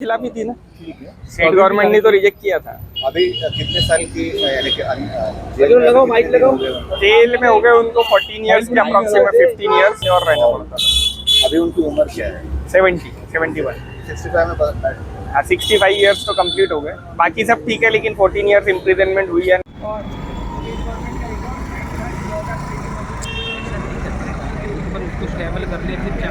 खिलाफी थी ना? State government ने तो रिजेक्ट किया था। अभी कितने साल की यानी कि लगाओ, लगाओ, माइक लगाओ। हो? जेल में हो गए उनको फोर्टीन ईयर्स के अप्रोक्सीमेट फिफ्टीन ईयर्स और रहना पड़ता अभी उनकी उम्र क्या है? Seventy seventy one sixty five में हाँ सिक्सटी फाइव ईयर्स तो कंप्लीट हो गए। बाकी सब ठीक है लेकिन फोर्टीन ईयर्स इम्प्रिजनमेंट हुई है। कुछ लेवल कर लिए फिर क्या?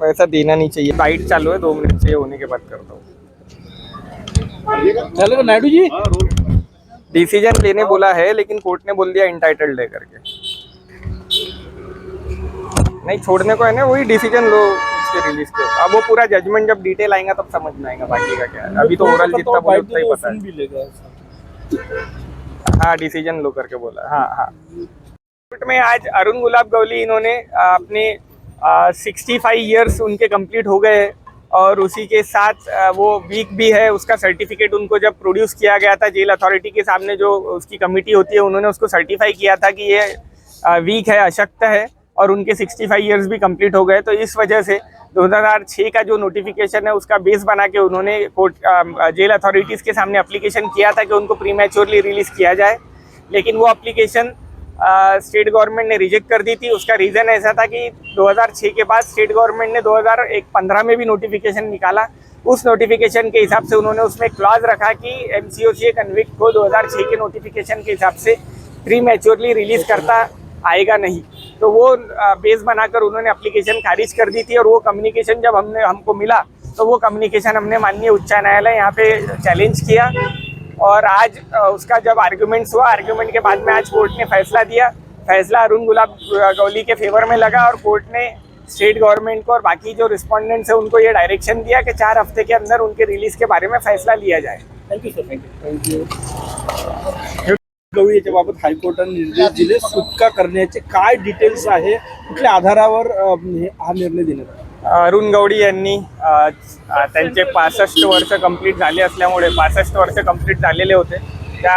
वैसा देना नहीं चाहिए फाइट चालू है दो मिनट से होने के बाद करता हूँ चलो नायडू जी डिसीज़न लेने बोला है लेकिन कोर्ट ने बोल दिया इंटाइटल्ड है करके नहीं छोड़ने को है ना वही डिसीज़न लो उसके रिलीज़ के अब वो पूरा जजमेंट जब डिटेल आएगा तब समझ में आएगा बाकी का क्या है अभी तो ओरल जितना बोलो उतना ही पता है हाँ डिसीज़न लो करके बोला हाँ हाँ में आज अरुण गुलाब गवली इन्होंने अपने सिक्सटी फाइव ईयर्स उनके कंप्लीट हो गए और उसी के साथ वो वीक भी है, उसका सर्टिफिकेट उनको जब प्रोड्यूस किया गया था जेल अथॉरिटी के सामने जो उसकी कमिटी होती है, उन्होंने उसको सर्टिफाई किया था कि ये वीक है, अशक्त है और उनके 65 ईयर्स भी कंप्लीट हो गए। तो इस वजह से 2006 का जो नोटिफिकेशन है, उसका बेस बना के उन्होंने कोर्ट जेल अथॉरिटीज़ के सामने अप्लीकेशन किया था कि उनको प्रीमेच्योरली रिलीज़ किया जाए। लेकिन वो एप्लीकेशन स्टेट गवर्नमेंट ने रिजेक्ट कर दी थी। उसका रीज़न ऐसा था कि 2006 के बाद स्टेट गवर्नमेंट ने 2015 में भी नोटिफिकेशन निकाला। उस नोटिफिकेशन के हिसाब से उन्होंने उसमें क्लॉज रखा कि M C O C convict को 2006 के नोटिफिकेशन के हिसाब से प्री मैच्योरली रिलीज़ करता आएगा नहीं। तो वो बेस बनाकर उन्होंने अप्लीकेशन खारिज कर दी थी और वो कम्युनिकेशन जब हमने, हमको मिला तो वो कम्युनिकेशन हमने माननीय उच्च न्यायालय यहाँ पे चैलेंज किया। और आज उसका जब आर्ग्यूमेंट्स हुआ आर्ग्यूमेंट के बाद में आज कोर्ट ने फैसला दिया। फैसला अरुण गुलाब गौली के फेवर में लगा और कोर्ट ने स्टेट गवर्नमेंट को और बाकी जो रिस्पॉन्डेंट्स है उनको ये डायरेक्शन दिया कि चार हफ्ते के अंदर उनके रिलीज के बारे में फैसला लिया जाए। Thank you sir thank you Gawli याच्याबाबत हायकोर्टाने निर्देश दिले सुटका करण्याचे काय डिटेल्स आहे कुठल्या आधारावर हा निर्णय देण्यात आला? अरुण गवडी यांनी त्यांचे पासष्ट वर्ष कंप्लीट झाले असल्यामुळे पासष्ट वर्ष कंप्लीट झालेले होते. त्या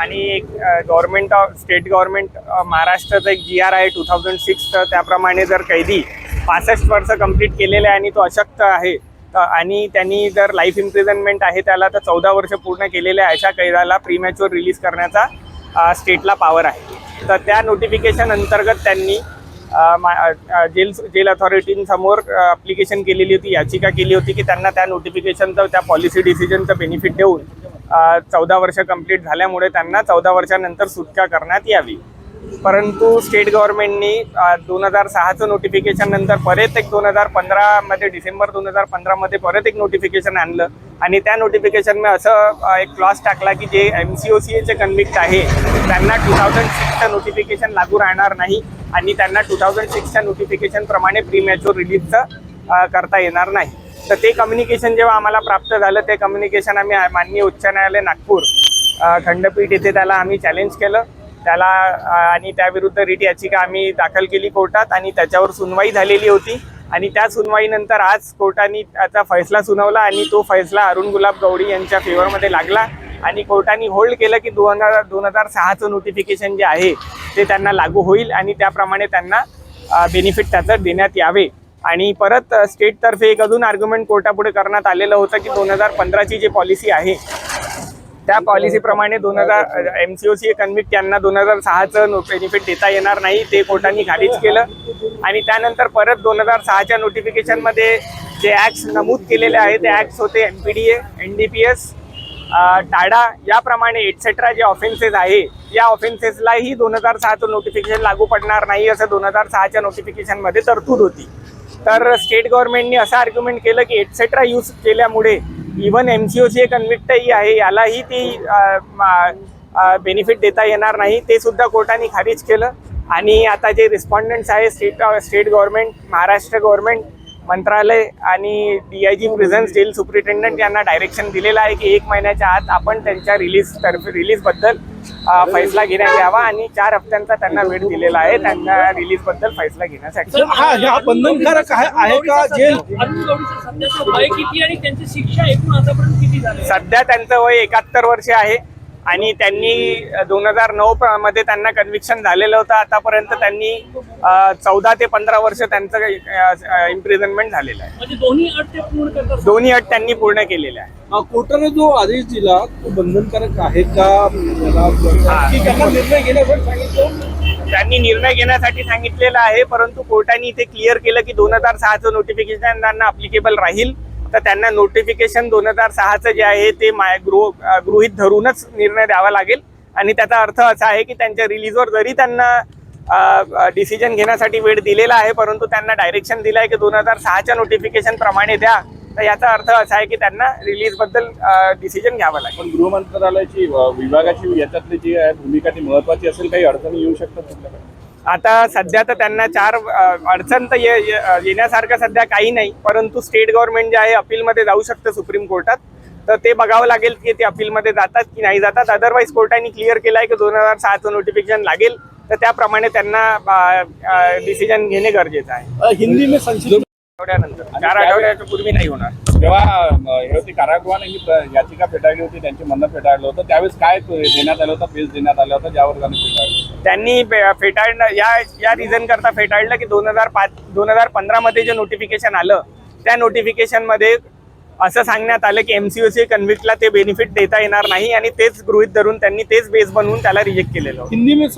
आणि एक गव्हर्नमेंट ऑफ स्टेट गव्हर्नमेंट महाराष्ट्राचं एक जी आर आहे टू थाउजंड सिक्स तर त्याप्रमाणे जर कैदी पासष्ट वर्ष कंप्लीट केलेले आहे आणि तो अशक्त आहे तर आणि त्यांनी जर लाईफ इम्प्रिझनमेंट आहे त्याला तर चौदा वर्ष पूर्ण केलेले आहे अशा कैदाला प्रीमॅच्युअर रिलीज करण्याचा स्टेटला पॉवर आहे. तर त्या नोटिफिकेशन अंतर्गत त्यांनी जेल जेल अथॉरिटींसमोर अप्लिकेशन केलेली होती याचिका केली होती की त्यांना त्या नोटिफिकेशनचं त्या पॉलिसी डिसिजनचं बेनिफिट देऊन चौदा वर्ष कंप्लीट झाल्यामुळे त्यांना चौदा वर्षानंतर सुटका करण्यात यावी. परंतु स्टेट गव्हर्नमेंटनी दोन हजार सहाचं नोटिफिकेशन नंतर परत एक दोन हजार पंधरामध्ये डिसेंबर दोन हजार पंधरामध्ये परत एक नोटिफिकेशन आणलं. आणि त्या नोटिफिकेशनमध्ये असं एक क्लॉज टाकला की जे एम सी ओ सी एचे कन्व्हिक्ट आहे त्यांना टू थाउजंड सिक्सचं नोटिफिकेशन लागू राहणार नाही आणि त्यांना टू थाउजंड सिक्सच्या नोटिफिकेशनप्रमाणे प्रीमॅच्युअर रिलीजचं करता येणार नाही. तर ते कम्युनिकेशन जेव्हा आम्हाला प्राप्त झालं ते कम्युनिकेशन आम्ही माननीय उच्च न्यायालय नागपूर खंडपीठ येथे त्याला आम्ही चॅलेंज केलं. त्याला आणि त्याविरुद्ध रिट याचिका आम्ही दाखल केली कोर्टात आणि त्याच्यावर सुनवाई झालेली होती. आणि त्या सुनवाईनंतर आज कोर्टाने त्याचा फैसला सुनावला आणि तो फैसला अरुण गुलाब गवडी यांच्या फेवरमध्ये लागला. आणि कोर्टाने होल्ड केलं की दोन हजार दोन हजार सहाचं नोटिफिकेशन जे आहे ते त्यांना लागू होईल आणि त्याप्रमाणे त्यांना बेनिफिट त्याचं देण्यात यावे. आणि परत स्टेटतर्फे एक अजून आर्ग्युमेंट कोर्टापुढे करण्यात आलेलं होतं की दोन हजार पंधराची जी पॉलिसी आहे त्या पॉलिसीप्रमाणे दोन हजार M C O C convict यांना दोन हजार सहाचं बेनिफिट देता येणार नाही ते कोर्टाने खारिज केलं. आणि त्यानंतर परत दोन हजार सहाच्या नोटिफिकेशनमध्ये जे ॲक्ट्स नमूद केलेले आहे ते ॲक्ट्स होते M P D A N D P S TADA याप्रमाणे एटसेट्रा जे ऑफेन्सेस आहे या ऑफेन्सेसलाही दोन हजार सहाचं नोटिफिकेशन लागू पडणार नाही असं दोन हजार सहाच्या नोटिफिकेशनमध्ये तरतूद होती. तर स्टेट गव्हर्नमेंटनी असं आर्ग्युमेंट केलं की एटसेट्रा यूज केल्यामुळे even M C O C कन्व्हिक्टही आहे यालाही ती बेनिफिट देता येणार नाही. ते सुद्धा कोर्टाने खारिज केलं. आणि आता जे रिस्पॉन्डंट्स आहे state state government Maharashtra government Mantralaya आणि D I G prison jail superintendent यांना डायरेक्शन दिलेलं आहे की एक महिन्याच्या आत आपण त्यांच्या रिलीज तर्फे रिलीजबद्दल फैसला घेण्यात यावा आणि चार हप्त्यांचा त्यांना वेळ दिलेला आहे. त्यांना रिलीजबद्दल फैसला घेण्यासाठी. हा हा बंधनकारक आहे आहे का जेल? अरुण गवळीचं सध्याचं वय किती आणि त्यांची शिक्षा एकूण आतापर्यंत किती झाली सध्या त्यांचं वय एकाहत्तर वर्ष आहे. आणि त्यांनी दोन हजार नऊ मध्ये त्यांना कन्व्हिक्शन झालेलं होतं. आतापर्यंत त्यांनी चौदा ते पंधरा वर्ष त्यांचं इम्प्रिझनमेंट झालेलं आहे. म्हणजे दोन्ही अट ते पूर्ण करतात दोन्ही अट त्यांनी पूर्ण केलेल्या आहे. कोर्टाने जो आदेश दिला तो बंधनकारक आहे का? याला हा. की त्यांना निर्णय घेण्यासाठी सांगितलं? त्यांनी निर्णय घेण्यासाठी सांगितलेला आहे परंतु कोर्टाने इथे क्लिअर केलं की दोन हजार सहाचं नोटिफिकेशन त्यांना अप्लिकेबल राहील. तर त्यांना नोटिफिकेशन दोन हजार सहाचं जे आहे ते माय गृह गृहित गृहीत धरूनच निर्णय द्यावा लागेल. आणि त्याचा अर्थ असा आहे की त्यांच्या रिलीजवर जरी त्यांना डिसिजन घेण्यासाठी वेळ दिलेला आहे परंतु त्यांना डायरेक्शन दिलं आहे की दोन हजार सहाच्या नोटिफिकेशन प्रमाणे द्या तर याचा अर्थ असा आहे की त्यांना रिलीजबद्दल डिसिजन घ्यावं लागेल. पण गृह मंत्रालयाची विभागाची याच्यातली जी आहे भूमिका ती महत्वाची असेल काही अडचणी येऊ शकतात तुमच्याकडे आता सध्या तर त्यांना चार अडचण तर ये- येण्यासारखं सध्या काही नाही परंतु स्टेट गव्हर्नमेंट जे आहे अपीलमध्ये जाऊ शकतं सुप्रीम कोर्टात. तर ते बघावं लागेल की ते अपीलमध्ये जातात की नाही जातात. अदरवाईज कोर्टाने क्लिअर केलं आहे की दोन हजार सहाचं नोटिफिकेशन लागेल. तर त्याप्रमाणे त्यांना डिसिजन घेणे गरजेचं आहे. हिंदी में संक्षिप्त आठवड्यानंतर. चार आठवड्याच्या पूर्वी नाही होणार. जेव्हा हे होती कारागृहाने ही याचिका फेटाळली होती त्यांची म्हणणं फेटाळलं होतं. त्यावेळेस काय देण्यात आलं होतं? फेस देण्यात आलं होतं ज्यावर त्यांनी फेटाळलं त्यांनी फेटाळणं या या रिझन करता फेटाळलं की दोन हजार पाच दोन हजार पंधरामध्ये जे नोटिफिकेशन आलं त्या नोटिफिकेशनमध्ये असं सांगण्यात आलं की एम सी सी कन्व्हिक्टला ते बेनिफिट देता येणार नाही आणि तेच गृहित धरून त्यांनी तेच बेस बनवून त्याला रिजेक्ट केलेलं हिंदी में